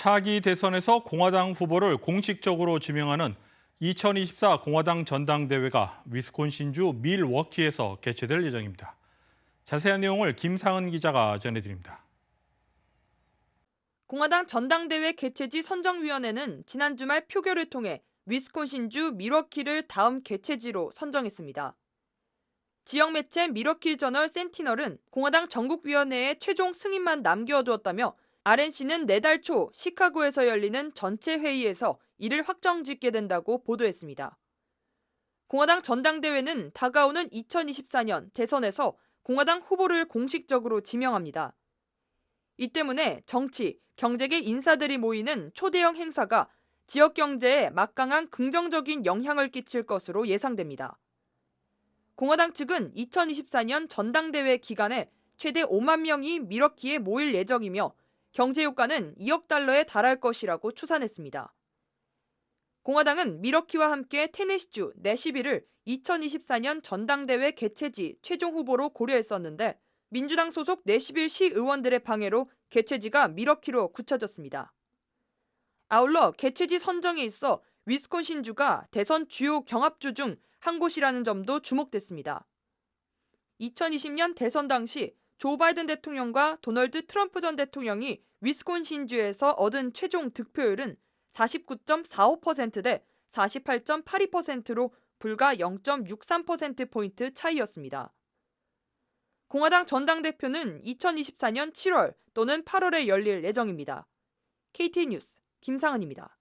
차기 대선에서 공화당 후보를 공식적으로 지명하는 2024 공화당 전당대회가 위스콘신주 밀워키에서 개최될 예정입니다. 자세한 내용을 김상은 기자가 전해드립니다. 공화당 전당대회 개최지 선정위원회는 지난 주말 표결을 통해 위스콘신주 미러키를 다음 개최지로 선정했습니다. 지역 매체 미러키 저널 센티널은 공화당 전국위원회에 최종 승인만 남겨두었다며 RNC는 내달 초 시카고에서 열리는 전체 회의에서 이를 확정짓게 된다고 보도했습니다. 공화당 전당대회는 다가오는 2024년 대선에서 공화당 후보를 공식적으로 지명합니다. 이 때문에 정치, 경제계 인사들이 모이는 초대형 행사가 지역 경제에 막강한 긍정적인 영향을 끼칠 것으로 예상됩니다. 공화당 측은 2024년 전당대회 기간에 최대 5만 명이 미러키에 모일 예정이며 경제 효과는 2억 달러에 달할 것이라고 추산했습니다. 공화당은 미러키와 함께 테네시주 내시비를 2024년 전당대회 개최지 최종 후보로 고려했었는데 민주당 소속 내시빌 시 의원들의 방해로 개최지가 미러키로 굳혀졌습니다. 아울러 개최지 선정에 있어 위스콘신주가 대선 주요 경합주 중 한 곳이라는 점도 주목됐습니다. 2020년 대선 당시 조 바이든 대통령과 도널드 트럼프 전 대통령이 위스콘신주에서 얻은 최종 득표율은 49.45%대 48.82%로 불과 0.63%포인트 차이였습니다. 공화당 전당대표는 2024년 7월 또는 8월에 열릴 예정입니다. KT 뉴스 김상은입니다.